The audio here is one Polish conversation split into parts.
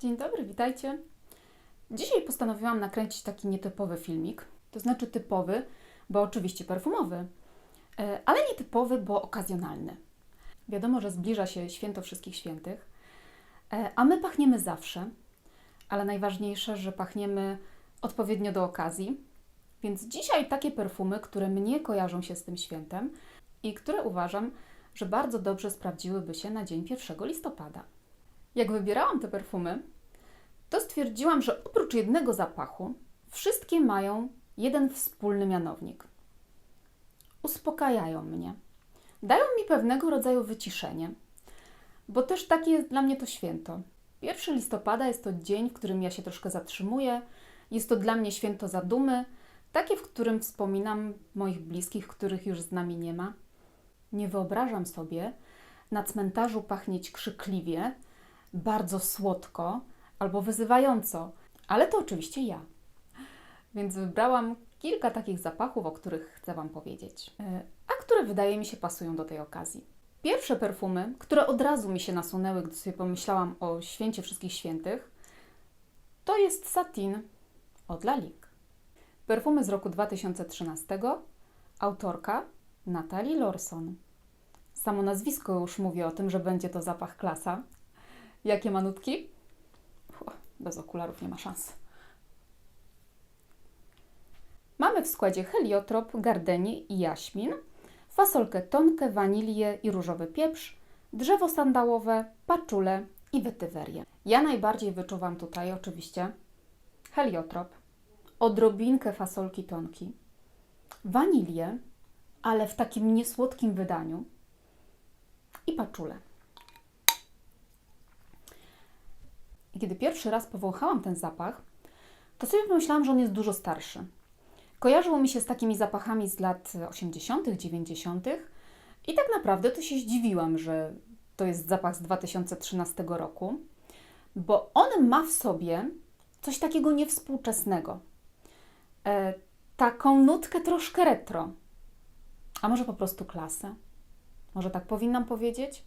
Dzień dobry, witajcie. Dzisiaj postanowiłam nakręcić taki nietypowy filmik. To znaczy typowy, bo oczywiście perfumowy, e, ale nietypowy, bo okazjonalny. Wiadomo, że zbliża się święto Wszystkich Świętych, e, a my pachniemy zawsze, ale najważniejsze, że pachniemy odpowiednio do okazji. Więc dzisiaj takie perfumy, które mnie kojarzą się z tym świętem i które uważam, że bardzo dobrze sprawdziłyby się na dzień 1 listopada. Jak wybierałam te perfumy, to stwierdziłam, że oprócz jednego zapachu, wszystkie mają jeden wspólny mianownik. Uspokajają mnie. Dają mi pewnego rodzaju wyciszenie, bo też takie jest dla mnie to święto. 1 listopada jest to dzień, w którym ja się troszkę zatrzymuję. Jest to dla mnie święto zadumy, takie, w którym wspominam moich bliskich, których już z nami nie ma. Nie wyobrażam sobie na cmentarzu pachnieć krzykliwie, bardzo słodko albo wyzywająco, ale to oczywiście ja. Więc wybrałam kilka takich zapachów, o których chcę Wam powiedzieć, e, a które wydaje mi się pasują do tej okazji. Pierwsze perfumy, które od razu mi się nasunęły, gdy sobie pomyślałam o święcie Wszystkich Świętych, to jest Satin od Lalik. Perfumy z roku 2013, autorka Natalie Lorson. Samo nazwisko już mówi o tym, że będzie to zapach klasa. Jakie ma nutki? Bez okularów nie ma szans. Mamy w składzie heliotrop, gardenię i jaśmin, fasolkę tonkę, wanilię i różowy pieprz, drzewo sandałowe, paczule i wytywerię. Ja najbardziej wyczuwam tutaj oczywiście heliotrop, odrobinkę fasolki tonki, wanilię, ale w takim niesłodkim wydaniu i paczule. Kiedy pierwszy raz powąchałam ten zapach, to sobie pomyślałam, że on jest dużo starszy. Kojarzył mi się z takimi zapachami z lat 80., 90. i tak naprawdę to się zdziwiłam, że to jest zapach z 2013 roku, bo on ma w sobie coś takiego niewspółczesnego. E, taką nutkę troszkę retro, a może po prostu klasę. Może tak powinnam powiedzieć?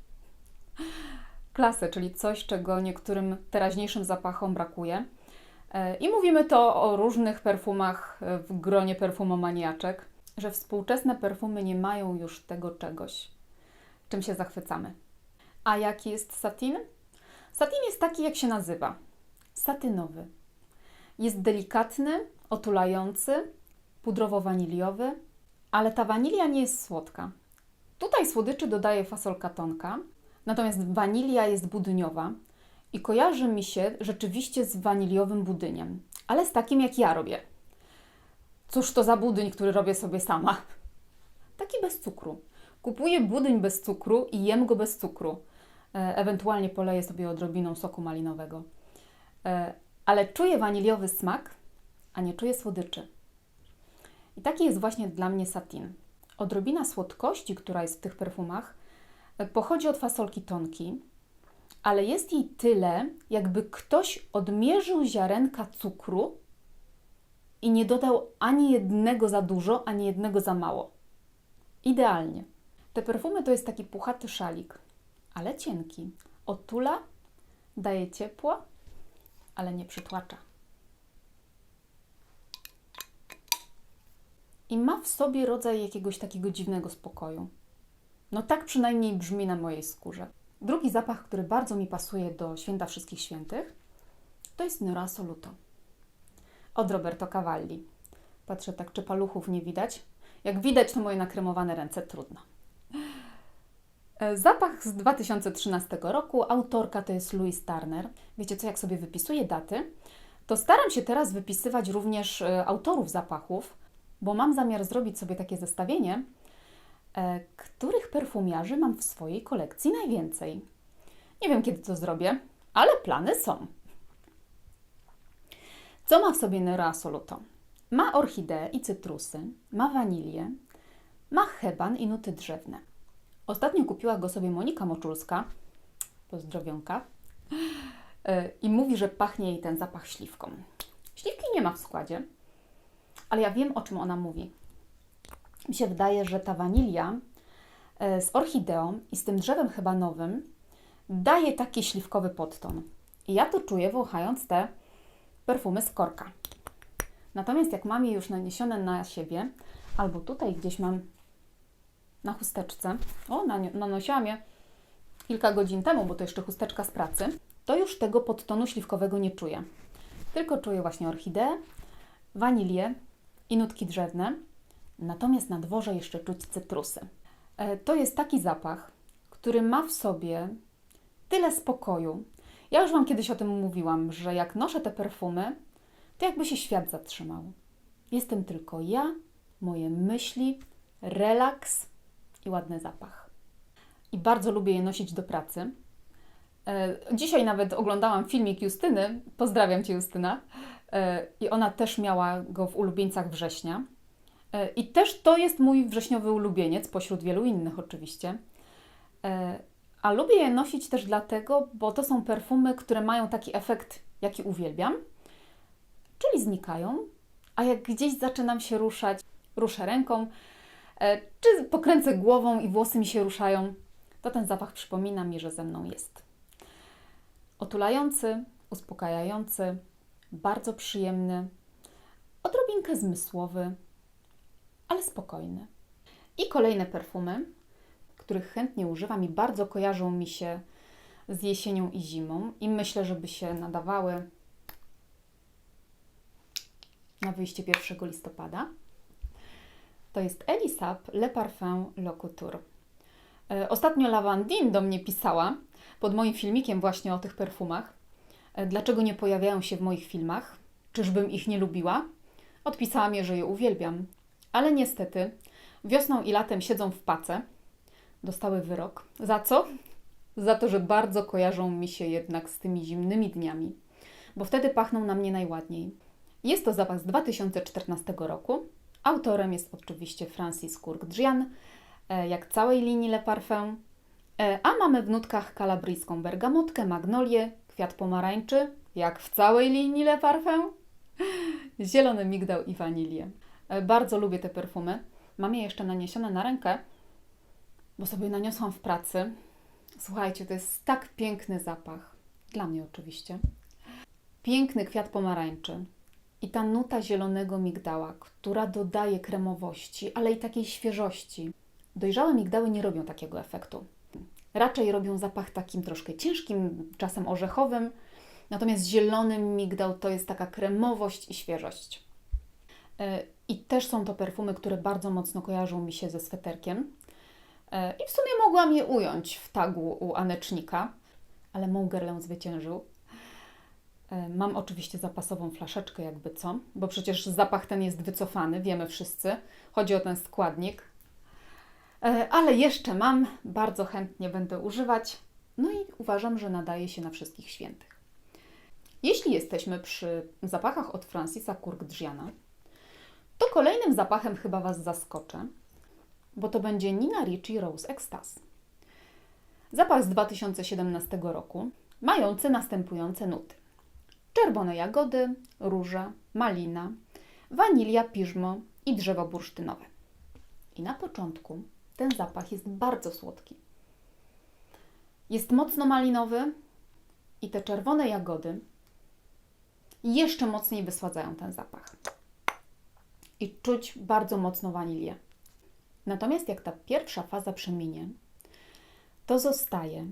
Klasę, czyli coś, czego niektórym teraźniejszym zapachom brakuje. E, I mówimy to o różnych perfumach w gronie perfumomaniaczek, że współczesne perfumy nie mają już tego czegoś, czym się zachwycamy. A jaki jest satin? Satin jest taki, jak się nazywa. Satynowy. Jest delikatny, otulający, pudrowo-waniliowy, ale ta wanilia nie jest słodka. Tutaj słodyczy dodaje fasolka tonka, natomiast wanilia jest budyniowa i kojarzy mi się rzeczywiście z waniliowym budyniem, ale z takim jak ja robię. Cóż to za budyń, który robię sobie sama? Taki bez cukru. Kupuję budyń bez cukru i jem go bez cukru. E, ewentualnie poleję sobie odrobiną soku malinowego. E, ale czuję waniliowy smak, a nie czuję słodyczy. I taki jest właśnie dla mnie satin. Odrobina słodkości, która jest w tych perfumach, pochodzi od fasolki tonki, ale jest jej tyle, jakby ktoś odmierzył ziarenka cukru i nie dodał ani jednego za dużo, ani jednego za mało. Idealnie. Te perfumy to jest taki puchaty szalik, ale cienki. Otula, daje ciepło, ale nie przytłacza. i ma w sobie rodzaj jakiegoś takiego dziwnego spokoju. No tak przynajmniej brzmi na mojej skórze. Drugi zapach, który bardzo mi pasuje do Święta Wszystkich Świętych, to jest Nero Assoluto od Roberto Cavalli. Patrzę tak, czy paluchów nie widać. Jak widać, to moje nakremowane ręce trudno. E, Zapach z 2013 roku, autorka to jest Louise Turner. Wiecie co, jak sobie wypisuję daty, to staram się teraz wypisywać również e, autorów zapachów, bo mam zamiar zrobić sobie takie zestawienie, których perfumiarzy mam w swojej kolekcji najwięcej. Nie wiem, kiedy to zrobię, ale plany są. Co ma w sobie Nero Assoluto? Ma orchideę i cytrusy, ma wanilię, ma heban i nuty drzewne. Ostatnio kupiła go sobie Monika Moczulska, pozdrowionka, e, i mówi, że pachnie jej ten zapach śliwką. Śliwki nie ma w składzie, ale ja wiem, o czym ona mówi. Mi się wydaje, że ta wanilia e, z orchideą i z tym drzewem hebanowym daje taki śliwkowy podton. I ja to czuję wąchając te perfumy z korka. Natomiast jak mam je już naniesione na siebie, albo tutaj gdzieś mam na chusteczce, o, nanosiłam je kilka godzin temu, bo to jeszcze chusteczka z pracy, to już tego podtonu śliwkowego nie czuję. Tylko czuję właśnie orchideę, wanilię i nutki drzewne. Natomiast na dworze jeszcze czuć cytrusy. E, To jest taki zapach, który ma w sobie tyle spokoju. Ja już Wam kiedyś o tym mówiłam, że jak noszę te perfumy, to jakby się świat zatrzymał. Jestem tylko ja, moje myśli, relaks i ładny zapach. I bardzo lubię je nosić do pracy. E, Dzisiaj nawet oglądałam filmik Justyny. Pozdrawiam Cię, Justyna. E, I ona też miała go w ulubieńcach września. E, I też to jest mój wrześniowy ulubieniec, pośród wielu innych oczywiście. E, A lubię je nosić też dlatego, bo to są perfumy, które mają taki efekt, jaki uwielbiam, czyli znikają, a jak gdzieś zaczynam się ruszać, ruszę ręką, e, czy pokręcę głową i włosy mi się ruszają, to ten zapach przypomina mi, że ze mną jest. Otulający, uspokajający, bardzo przyjemny, odrobinkę zmysłowy, ale spokojny. I kolejne perfumy, których chętnie używam i bardzo kojarzą mi się z jesienią i zimą i myślę, żeby się nadawały na wyjście 1 listopada. To jest Elisab Le Parfum Le Couture. Ostatnio Lavandine do mnie pisała pod moim filmikiem właśnie o tych perfumach. E, Dlaczego nie pojawiają się w moich filmach? Czyżbym ich nie lubiła? Odpisałam je, że je uwielbiam. Ale niestety wiosną i latem siedzą w pace. Dostały wyrok. Za co? Za to, że bardzo kojarzą mi się jednak z tymi zimnymi dniami, bo wtedy pachną na mnie najładniej. Jest to zapach z 2014 roku. Autorem jest oczywiście Francis Courgedrian, e, jak całej linii Le Parfum. E, A mamy w nutkach kalabryjską bergamotkę, magnolię, kwiat pomarańczy, jak w całej linii Le Parfum. Zielony migdał i wanilię. E, Bardzo lubię te perfumy. Mam je jeszcze naniesione na rękę, bo sobie naniosłam w pracy. Słuchajcie, to jest tak piękny zapach. Dla mnie oczywiście. Piękny kwiat pomarańczy i ta nuta zielonego migdała, która dodaje kremowości, ale i takiej świeżości. Dojrzałe migdały nie robią takiego efektu. Raczej robią zapach takim troszkę ciężkim, czasem orzechowym, natomiast zielony migdał to jest taka kremowość i świeżość. E, I też są to perfumy, które bardzo mocno kojarzą mi się ze sweterkiem. E, I w sumie mogłam je ująć w tagu u Anecznika, ale Mongerlę zwyciężył. E, Mam oczywiście zapasową flaszeczkę, jakby co, bo przecież zapach ten jest wycofany, wiemy wszyscy. Chodzi o ten składnik. Ale jeszcze mam, bardzo chętnie będę używać. No i uważam, że nadaje się na wszystkich świętych. Jeśli jesteśmy przy zapachach od Francisa Courgedriana, to kolejnym zapachem chyba Was zaskoczę, bo to będzie Nina Ricci Rose Ecstasy. Zapach z 2017 roku, mający następujące nuty. Czerwone jagody, róża, malina, wanilia, piżmo i drzewo bursztynowe. I na początku ten zapach jest bardzo słodki. Jest mocno malinowy i te czerwone jagody jeszcze mocniej wysładzają ten zapach. I czuć bardzo mocno wanilię. Natomiast jak ta pierwsza faza przeminie, to zostaje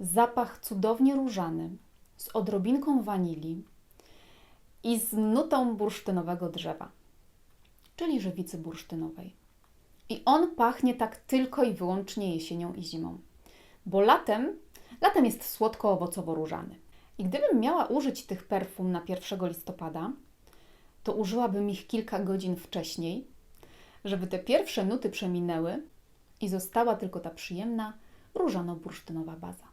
zapach cudownie różany, z odrobinką wanilii i z nutą bursztynowego drzewa, czyli żywicy bursztynowej. I on pachnie tak tylko i wyłącznie jesienią i zimą, bo latem, latem jest słodko-owocowo-różany. I gdybym miała użyć tych perfum na 1 listopada, to użyłabym ich kilka godzin wcześniej, żeby te pierwsze nuty przeminęły i została tylko ta przyjemna różano-bursztynowa baza.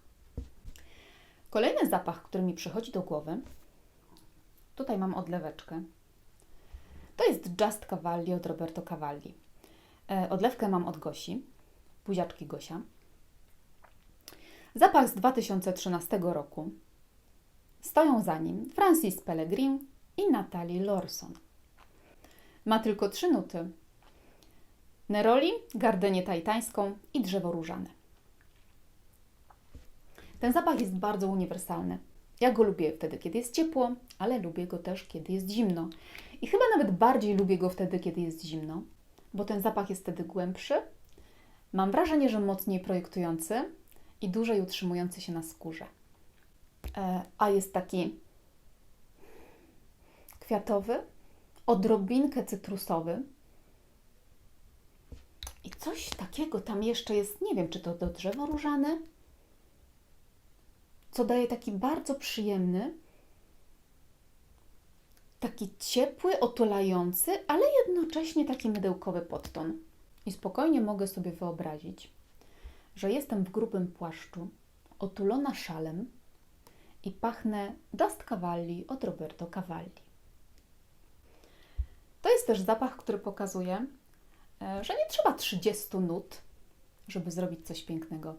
Kolejny zapach, który mi przychodzi do głowy, tutaj mam odleweczkę. To jest Just Cavalli od Roberto Cavalli. E, Odlewkę mam od Gosi, buziaczki Gosia. Zapach z 2013 roku. Stoją za nim Francis Pellegrin i Natalie Lorson. Ma tylko trzy nuty. Neroli, gardenię tajtańską i drzewo różane. Ten zapach jest bardzo uniwersalny. Ja go lubię wtedy, kiedy jest ciepło, ale lubię go też, kiedy jest zimno. I chyba nawet bardziej lubię go wtedy, kiedy jest zimno, bo ten zapach jest wtedy głębszy. Mam wrażenie, że mocniej projektujący i dłużej utrzymujący się na skórze. E, a jest taki kwiatowy, odrobinkę cytrusowy. I coś takiego tam jeszcze jest, nie wiem, czy to do drzewo różane, co daje taki bardzo przyjemny, taki ciepły, otulający, ale jednocześnie taki mydełkowy podton. I spokojnie mogę sobie wyobrazić, że jestem w grubym płaszczu, otulona szalem i pachnę Just Cavalli od Roberto Cavalli. To jest też zapach, który pokazuje, e, że nie trzeba 30 nut, żeby zrobić coś pięknego.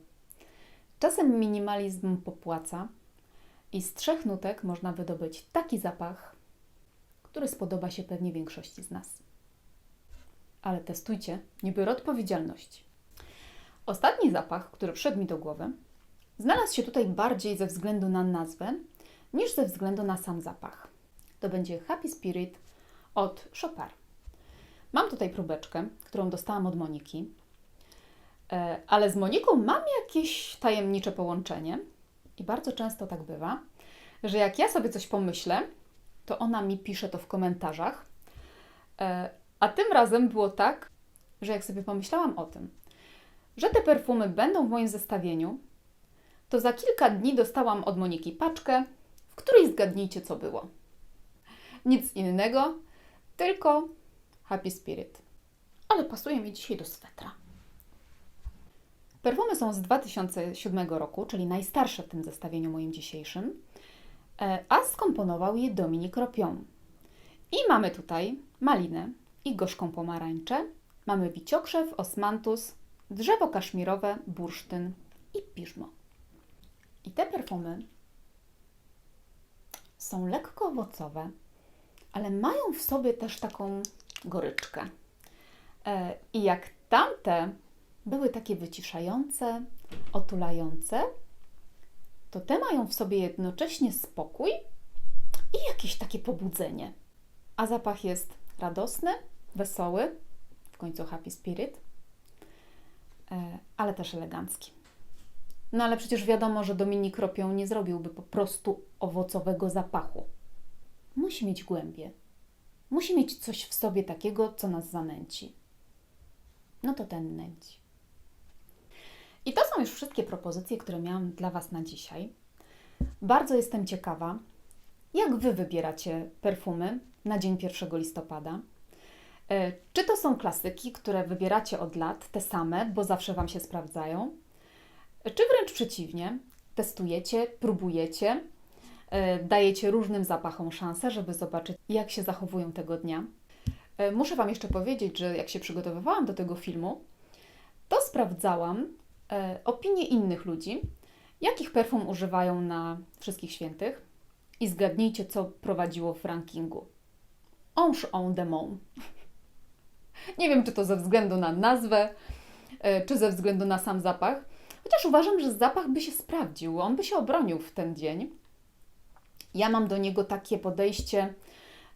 Czasem minimalizm popłaca i z trzech nutek można wydobyć taki zapach, który spodoba się pewnie większości z nas. Ale testujcie, nie biorę odpowiedzialności. Ostatni zapach, który wszedł mi do głowy, znalazł się tutaj bardziej ze względu na nazwę niż ze względu na sam zapach. To będzie Happy Spirit od Chopin. Mam tutaj próbeczkę, którą dostałam od Moniki, E, ale z Moniką mam jakieś tajemnicze połączenie i bardzo często tak bywa, że jak ja sobie coś pomyślę, to ona mi pisze to w komentarzach. E, a tym razem było tak, że jak sobie pomyślałam o tym, że te perfumy będą w moim zestawieniu, to za kilka dni dostałam od Moniki paczkę, w której zgadnijcie, co było. Nic innego, tylko Happy Spirit. Ale pasuje mi dzisiaj do swetra. Perfumy są z 2007 roku, czyli najstarsze w tym zestawieniu moim dzisiejszym, e, a skomponował je Dominik Ropion. I mamy tutaj malinę i gorzką pomarańczę, mamy wiciokrzew, osmantus, drzewo kaszmirowe, bursztyn i piżmo. I te perfumy są lekko owocowe, ale mają w sobie też taką goryczkę. E, I jak tamte były takie wyciszające, otulające, to te mają w sobie jednocześnie spokój i jakieś takie pobudzenie. A zapach jest radosny, wesoły, w końcu happy spirit, e, ale też elegancki. No ale przecież wiadomo, że Dominik Ropią nie zrobiłby po prostu owocowego zapachu. Musi mieć głębie. Musi mieć coś w sobie takiego, co nas zanęci. No to ten nęci. I to są już wszystkie propozycje, które miałam dla Was na dzisiaj. Bardzo jestem ciekawa, jak Wy wybieracie perfumy na dzień 1 listopada. E, czy to są klasyki, które wybieracie od lat, te same, bo zawsze Wam się sprawdzają? E, czy wręcz przeciwnie, testujecie, próbujecie, dajecie różnym zapachom szansę, żeby zobaczyć, jak się zachowują tego dnia? Muszę Wam jeszcze powiedzieć, że jak się przygotowywałam do tego filmu, to sprawdzałam, e, opinie innych ludzi, jakich perfum używają na Wszystkich Świętych i zgadnijcie, co prowadziło w rankingu. Ange en démon. Nie wiem, czy to ze względu na nazwę, e, czy ze względu na sam zapach, chociaż uważam, że zapach by się sprawdził, on by się obronił w ten dzień. Ja mam do niego takie podejście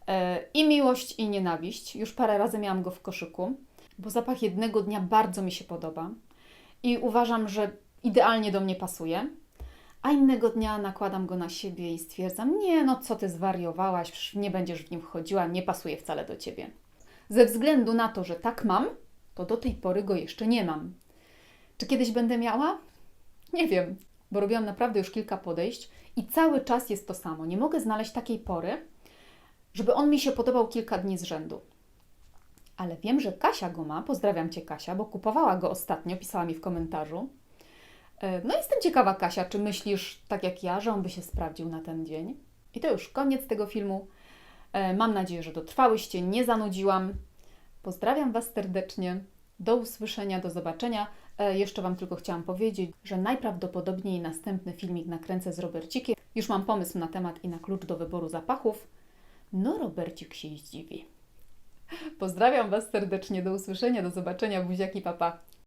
e, i miłość, i nienawiść. Już parę razy miałam go w koszyku, bo zapach jednego dnia bardzo mi się podoba i uważam, że idealnie do mnie pasuje. A innego dnia nakładam go na siebie i stwierdzam: Nie, no co ty zwariowałaś, nie będziesz w nim wchodziła, nie pasuje wcale do ciebie. Ze względu na to, że tak mam, to do tej pory go jeszcze nie mam. Czy kiedyś będę miała? Nie wiem, bo robiłam naprawdę już kilka podejść i cały czas jest to samo. Nie mogę znaleźć takiej pory, żeby on mi się podobał kilka dni z rzędu ale wiem, że Kasia go ma. Pozdrawiam Cię, Kasia, bo kupowała go ostatnio, pisała mi w komentarzu. E, no jestem ciekawa, Kasia, czy myślisz tak jak ja, że on by się sprawdził na ten dzień? I to już koniec tego filmu. E, mam nadzieję, że dotrwałyście, nie zanudziłam. Pozdrawiam Was serdecznie. Do usłyszenia, do zobaczenia. E, jeszcze Wam tylko chciałam powiedzieć, że najprawdopodobniej następny filmik nakręcę z Robercikiem. Już mam pomysł na temat i na klucz do wyboru zapachów. No, Robercik się zdziwi. Pozdrawiam Was serdecznie, do usłyszenia, do zobaczenia, buziaki, papa.